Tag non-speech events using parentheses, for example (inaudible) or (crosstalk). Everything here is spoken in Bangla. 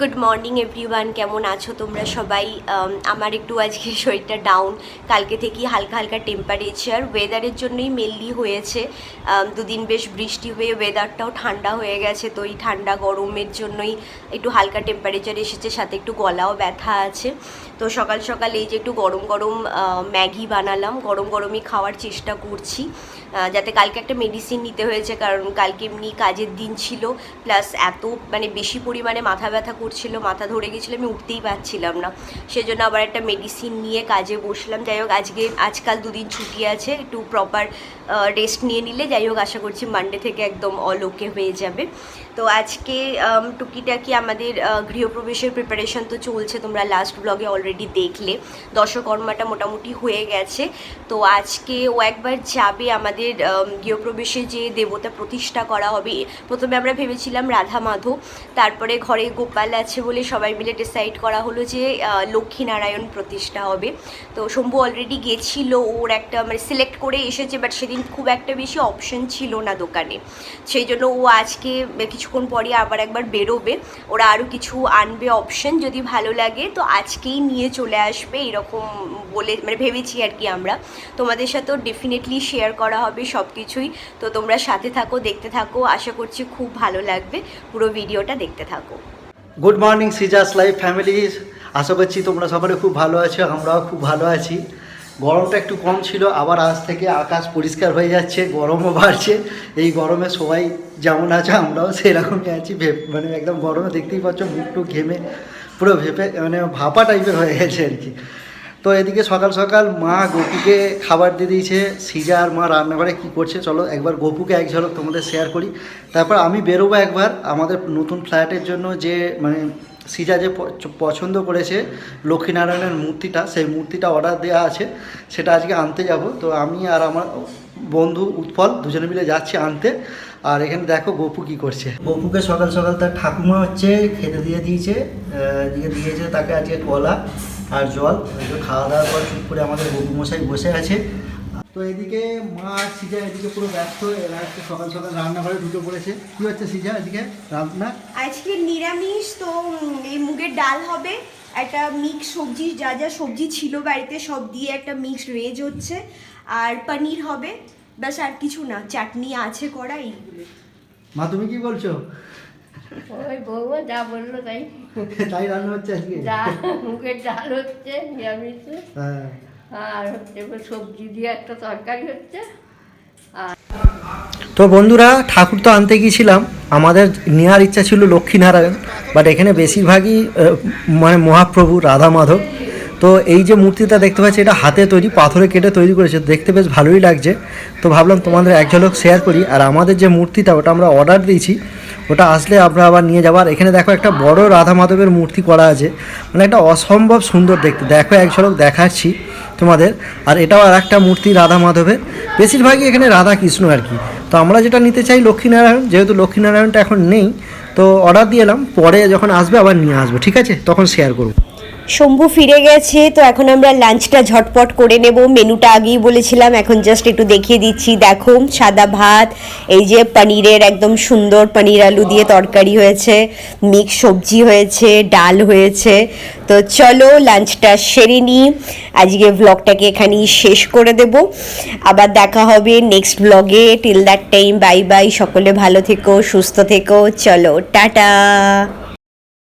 গুড মর্নিং এভরিওয়ান, কেমন আছো তোমরা সবাই? আমার একটু আজকে (laughs) শরীরটা ডাউন কালকে থেকেই হালকা হালকা টেম্পারেচার ওয়েদারের জন্যই মেনলি হয়েছে। দুদিন বেশ বৃষ্টি হয়ে ওয়েদারটাও ঠান্ডা হয়ে গেছে, তো এই ঠান্ডা গরমের জন্যই একটু হালকা টেম্পারেচার এসেছে, সাথে একটু গলাও ব্যথা আছে। তো সকাল সকাল এই যে একটু গরম গরম ম্যাগি বানালাম। গরম গরমই খাওয়ার চেষ্টা করছি। যাতে কালকে একটা মেডিসিন নিতে হয়েছে, কারণ কালকে এমনি কাজের দিন ছিল প্লাস এত মানে বেশি পরিমাণে মাথা ব্যথা করছিল, মাথা ধরে গেছিল, আমি উঠতেই পারছিলাম না। সেজন্য আবার একটা মেডিসিন নিয়ে কাজে বসলাম। যাই হোক, আজকে, আজকাল দুদিন ছুটি আছে, একটু প্রপার রেস্ট নিয়ে নিলে। যাই হোক, আশা করছি মানডে থেকে একদম অল ওকে হয়ে যাবে। তো আজকে টুকিটাকি আমাদের গৃহপ্রবেশের প্রিপারেশন তো চলছে, তোমরা লাস্ট ব্লগে অলরেডি দেখলে। দশকর্মাটা মোটামুটি হয়ে গেছে। তো আজকে ও একবার যাবে আমাদের গৃহপ্রবেশে যে দেবতা প্রতিষ্ঠা করা হবে। প্রথমে আমরা ভেবেছিলাম রাধা মাধব, তারপরে ঘরে গোপাল আছে বলে সবাই মিলে ডিসাইড করা হলো যে লক্ষ্মীনারায়ণ প্রতিষ্ঠা হবে। তো শম্ভু অলরেডি গেছিল, ওর একটা মানে সিলেক্ট করে এসেছে বাট সেদিন খুব একটা বেশি অপশন ছিল না দোকানে। সেই জন্য ও আজকে কিছুক্ষণ পরে আবার একবার বেরোবে। ওরা আরও কিছু আনবে অপশন যদি ভালো লাগে। তো আজকেই নিয়ে চলে আসবে এরকম বলে মানে ভেবেছি আর কি আমরা। তোমাদের সাথেও ডেফিনেটলি শেয়ার করা হবে সব কিছুই তো তোমরা সাথে থাকো, দেখতে থাকো। আশা করছি খুব ভালো লাগবে। পুরো ভিডিওটা দেখতে থাকো। গুড মর্নিং সিজাস লাইফ ফ্যামিলি আশা করছি তোমরা সবাই খুব ভালো আছো, আমরাও খুব ভালো আছি। গরমটা একটু কম ছিল, আবার আজ থেকে আকাশ পরিষ্কার হয়ে যাচ্ছে, গরমও বাড়ছে। এই গরমে সবাই যেমন আছে, আমরাও সেরকমই আছি। মানে একদম গরমে দেখতেই পাচ্ছ, মুখ টুক ঘেমে, পুরো ভেপে মানে ভাপা টাইপের হয়ে গেছে আর কি। তো এদিকে সকাল সকাল মা গপুকে খাবার দিয়ে দিয়েছে, সিজা আর মা রান্নাঘরে কী করছে চলো একবার গপুকে এক ঝলক তোমাদের শেয়ার করি। তারপর আমি বেরোবো একবার আমাদের নতুন ফ্ল্যাটের জন্য যে মানে সিজা যে পছন্দ করেছে লক্ষ্মীনারায়ণের মূর্তিটা, সেই মূর্তিটা অর্ডার দেওয়া আছে, সেটা আজকে আনতে যাব। তো আমি আর আমার বন্ধু উৎপল দুজনে মিলে যাচ্ছি আনতে। আর এখানে দেখো গপু কি করছে। গপুকে সকাল সকাল তার ঠাকুমা হচ্ছে খেতে দিয়ে দিয়েছে দিয়ে দিয়েছে তাকে আজকে কলা আর জল। খাওয়া দাওয়ার পর চুপ করে আমাদের গপু মশাই বসে আছে। তো এদিকে মা আর সিজা এদিকে পুরো ব্যস্ত এরা আজকে সকাল সকাল রান্নাঘরে ঢুকে পড়েছে। কি হচ্ছে সিজা এদিকে? রান্না? আজকে নিরামিষ তো এই মুগের ডাল হবে একটা মিক্স সবজি যা যা সবজি ছিল বাড়িতে সব দিয়ে একটা মিক্সড ভেজ হচ্ছে আর পনির হবে ব্যাস আর কিছু না চাটনি আছে করা এইগুলো মা তুমি কি বলছো? ওই বৌমা যা বলল তাই। (laughs) তাই রান্না হচ্ছে আজকে? ডাল মুগের ডাল হচ্ছে নিরামিষ। হ্যাঁ। তো বন্ধুরা, ঠাকুর তো আনতে গিয়েছিলাম। আমাদের নেওয়ার ইচ্ছা ছিল লক্ষ্মীনারায়ণ বাট এখানে বেশিরভাগই মানে মহাপ্রভু রাধা মাধব। তো এই যে মূর্তিটা দেখতে পাচ্ছি, এটা হাতে তৈরি, পাথরে কেটে তৈরি করেছে। দেখতে বেশ ভালোই লাগছে। তো ভাবলাম তোমাদের এক ঝলক শেয়ার করি। আর আমাদের যে মূর্তিটা, ওটা আমরা অর্ডার দিয়েছি। ওটা আসলে আমরা আবার নিয়ে যাব। আর এখানে দেখো একটা বড় রাধা মাধবের মূর্তি করা আছে। মানে একটা অসম্ভব সুন্দর দেখতে। দেখো এক ঝলক দেখাচ্ছি তোমাদের। আর এটাও আর একটা মূর্তি রাধা মাধবের। বেশিরভাগই এখানে রাধা কৃষ্ণ আর কি। তো আমরা যেটা নিতে চাই লক্ষ্মীনারায়ণ, যেহেতু লক্ষ্মীনারায়ণটা এখন নেই, তো অর্ডার দিয়ে এলাম। পরে যখন আসবে আবার নিয়ে আসব, ঠিক আছে? তখন শেয়ার করব। শম্ভু ফিরে গেছে, তো এখন আমরা লাঞ্চটা ঝটপট করে নেব। মেনুটা আগেই বলেছিলাম, এখন জাস্ট একটু দেখিয়ে দিচ্ছি। দেখো, সাদা ভাত, এই যে পনিরের একদম সুন্দর পনির আলু দিয়ে তরকারি হয়েছে, মিক্স সবজি হয়েছে, ডাল হয়েছে। তো চলো, লাঞ্চটা সেরে নিই। আজকে ব্লগটাকে এখানেই শেষ করে দেব। আবার দেখা হবে নেক্সট ব্লগে till that time bye bye সকলে ভালো থেকো, সুস্থ থেকো। চলো, টাটা।